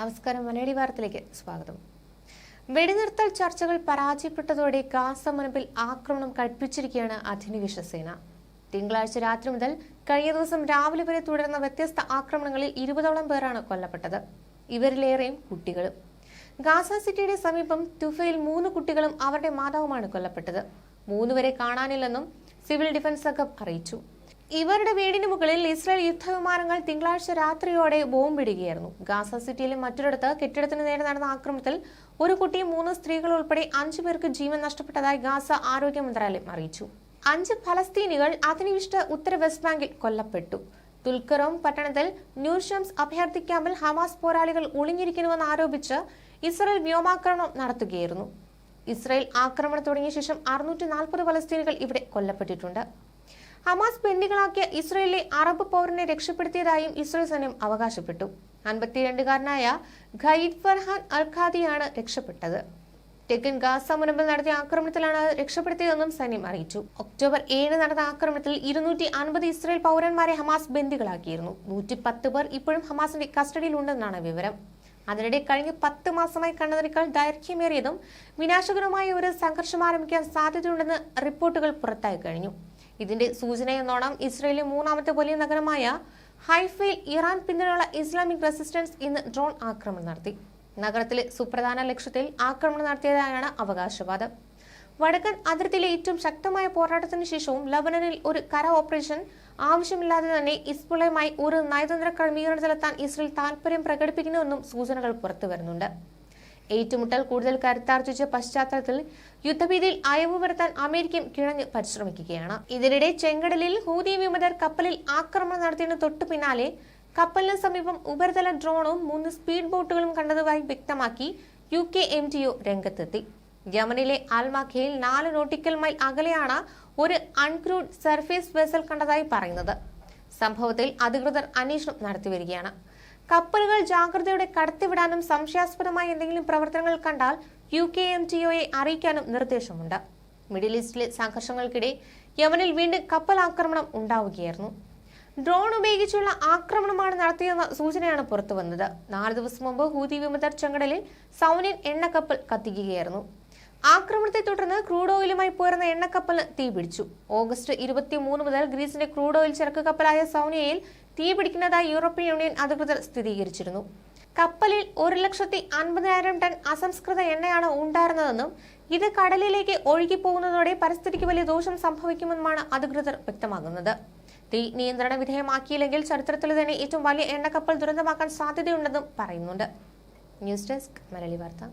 നമസ്കാരം. മലയാളി വാർത്തയിലേക്ക് സ്വാഗതം. വെടിനിർത്തൽ ചർച്ചകൾ പരാജയപ്പെട്ടതോടെ ഗാസ മുനമ്പിൽ ആക്രമണം കടുപ്പിച്ചിരിക്കുകയാണ് അധിനിവേശ സേന. തിങ്കളാഴ്ച രാത്രി മുതൽ കഴിഞ്ഞ ദിവസം രാവിലെ വരെ തുടർന്ന വ്യത്യസ്ത ആക്രമണങ്ങളിൽ ഇരുപതോളം പേരാണ് കൊല്ലപ്പെട്ടത്. ഇവരിലേറെയും കുട്ടികളും. ഗാസ സിറ്റിയുടെ സമീപം തുഫയിൽ മൂന്ന് കുട്ടികളും അവരുടെ മാതാവുമാണ് കൊല്ലപ്പെട്ടത്. മൂന്നുവരെ കാണാനില്ലെന്നും സിവിൽ ഡിഫൻസ് സംഘം അറിയിച്ചു. ഇവരുടെ വീടിന് മുകളിൽ ഇസ്രായേൽ യുദ്ധവിമാനങ്ങൾ തിങ്കളാഴ്ച രാത്രിയോടെ ബോംബിടുകയായിരുന്നു. ഗാസ സിറ്റിയിലെ മറ്റൊരിടത്ത് കെട്ടിടത്തിന് നേരെ നടന്ന ആക്രമണത്തിൽ ഒരു കുട്ടിയും മൂന്ന് സ്ത്രീകൾ ഉൾപ്പെടെ അഞ്ചു പേർക്ക് ജീവൻ നഷ്ടപ്പെട്ടതായി ഗാസ ആരോഗ്യ മന്ത്രാലയം അറിയിച്ചു. അഞ്ച് ഫലസ്തീനികൾ അധിനിവിഷ്ട ഉത്തര വെസ്റ്റ് ബാങ്കിൽ കൊല്ലപ്പെട്ടു. തുൽക്കറോം പട്ടണത്തിൽ ന്യൂഷംസ് അഭയാർത്ഥി ക്യാമ്പിൽ ഹമാസ് പോരാളികൾ ഒളിഞ്ഞിരിക്കുന്നുവെന്ന് ആരോപിച്ച് ഇസ്രായേൽ വ്യോമാക്രമണം നടത്തുകയായിരുന്നു. ഇസ്രായേൽ ആക്രമണം തുടങ്ങിയ ശേഷം അറുന്നൂറ്റി നാൽപ്പത് ഫലസ്തീനികൾ ഇവിടെ കൊല്ലപ്പെട്ടിട്ടുണ്ട്. ഹമാസ് ബന്ദികളാക്കിയ ഇസ്രയേലിലെ അറബ് പൗരനെ രക്ഷപ്പെടുത്തിയതായും ഇസ്രയേൽ സൈന്യം അവകാശപ്പെട്ടു. അൻപത്തിരണ്ടുകാരനായ ഖൈദ് ഫർഹാൻ അൽ ഖാദിയാണ് രക്ഷപ്പെട്ടത്. തെക്കൻ ഗാസ മുനമ്പിൽ നടത്തിയ ആക്രമണത്തിലാണ് രക്ഷപ്പെടുത്തിയതെന്നും സൈന്യം അറിയിച്ചു. ഒക്ടോബർ ഏഴ് നടന്ന ആക്രമണത്തിൽ ഇരുന്നൂറ്റി അൻപത് ഇസ്രയേൽ പൗരന്മാരെ ഹമാസ് ബന്ദികളാക്കിയിരുന്നു. നൂറ്റി പത്ത് പേർ ഇപ്പോഴും ഹമാസിന്റെ കസ്റ്റഡിയിലുണ്ടെന്നാണ് വിവരം. അതിനിടെ കഴിഞ്ഞ പത്ത് മാസമായി കണ്ടതിനേക്കാൾ ദൈർഘ്യമേറിയതും വിനാശകരമായ ഒരു സംഘർഷം ആരംഭിക്കാൻ സാധ്യതയുണ്ടെന്ന് റിപ്പോർട്ടുകൾ പുറത്തായി കഴിഞ്ഞു. ഇതിന്റെ സൂചനയെന്നോണം ഇസ്രയേലിലെ മൂന്നാമത്തെ വലിയ നഗരമായ ഹൈഫയിൽ ഇറാൻ പിന്തുണയുള്ള ഇസ്ലാമിക് റെസിസ്റ്റൻസ് ഇന്ന് ഡ്രോൺ ആക്രമണം നടത്തി. നഗരത്തിലെ സുപ്രധാന ലക്ഷ്യത്തിൽ ആക്രമണം നടത്തിയതായാണ് അവകാശവാദം. വടക്കൻ അതിർത്തിയിലെ ഏറ്റവും ശക്തമായ പോരാട്ടത്തിന് ശേഷവും ലബനനിൽ ഒരു കര ഓപ്പറേഷൻ ആവശ്യമില്ലാതെ തന്നെ ഇസ്ബുളയുമായി ഒരു നയതന്ത്ര ക്രമീകരണത്തിലെത്താൻ ഇസ്രയേൽ താൽപര്യം പ്രകടിപ്പിക്കുന്നുവെന്നും സൂചനകൾ പുറത്തു വരുന്നുണ്ട് ഏറ്റുമുട്ടൽ കൂടുതൽ കരുത്താർജിച്ച പശ്ചാത്തലത്തിൽ യുദ്ധഭീതിയിൽ അയവ് വരുത്താൻ അമേരിക്കയും കിഴഞ്ഞ് പരിശ്രമിക്കുകയാണ്. ഇതിനിടെ ചെങ്കടലിൽ ഹൂതി വിമതർ കപ്പലിൽ ആക്രമണം നടത്തിയതിനു തൊട്ടു പിന്നാലെ കപ്പലിന് സമീപം ഉപരിതല ഡ്രോണും മൂന്ന് സ്പീഡ് ബോട്ടുകളും കണ്ടതായി വ്യക്തമാക്കി U K M T O രംഗത്തെത്തി. യമനിലെ ആൽമാഖയിൽ നാല് നോട്ടിക്കൽ മൈൽ അകലെയാണ് ഒരു അൺക്രൂഡ് സർഫേസ് വെസൽ കണ്ടതായി പറയുന്നത്. സംഭവത്തിൽ അധികൃതർ അന്വേഷണം നടത്തിവരികയാണ്. കപ്പലുകൾ ജാഗ്രതയോടെ കടത്തിവിടാനും സംശയാസ്പദമായ എന്തെങ്കിലും പ്രവർത്തനങ്ങൾ കണ്ടാൽ യു കെ എം ടി ഒയെ അറിയിക്കാനും നിർദ്ദേശമുണ്ട്. മിഡിൽ ഈസ്റ്റിലെ സംഘർഷങ്ങൾക്കിടെ യമനിൽ വീണ്ടും കപ്പൽ ആക്രമണം ഉണ്ടാവുകയായിരുന്നു. ഡ്രോൺ ഉപയോഗിച്ചുള്ള ആക്രമണമാണ് നടത്തിയെന്ന സൂചനയാണ് പുറത്തുവന്നത്. നാല് ദിവസം മുമ്പ് ഹൂതി വിമതർ ചെങ്കടലിൽ സൗനിയൻ എണ്ണക്കപ്പൽ കത്തിക്കുകയായിരുന്നു. ആക്രമണത്തെ തുടർന്ന് ക്രൂഡ് ഓയിലുമായി പോയിരുന്ന എണ്ണക്കപ്പൽ തീപിടിച്ചു ഓഗസ്റ്റ് ഇരുപത്തി മൂന്ന് മുതൽ ഗ്രീസിന്റെ ക്രൂഡ് ഓയിൽ ചരക്ക് കപ്പലായ സൗനിയയിൽ തീപിടിക്കുന്നതായി യൂറോപ്യൻ യൂണിയൻ അധികൃതർ സ്ഥിരീകരിച്ചിരുന്നു. കപ്പലിൽ ഒരു ലക്ഷത്തി അൻപതിനായിരം ടൺ അസംസ്കൃത എണ്ണയാണ് ഉണ്ടായിരുന്നതെന്നും ഇത് കടലിലേക്ക് ഒഴുകിപ്പോകുന്നതോടെ പരിസ്ഥിതിക്ക് വലിയ ദോഷം സംഭവിക്കുമെന്നുമാണ് അധികൃതർ വ്യക്തമാകുന്നത് തീ നിയന്ത്രണ വിധേയമാക്കിയില്ലെങ്കിൽ ചരിത്രത്തിൽ തന്നെ ഏറ്റവും വലിയ എണ്ണക്കപ്പൽ ദുരന്തമാക്കാൻ സാധ്യതയുണ്ടെന്നും പറയുന്നുണ്ട്. ന്യൂസ് ഡെസ്ക് മലയാളി വാർത്ത.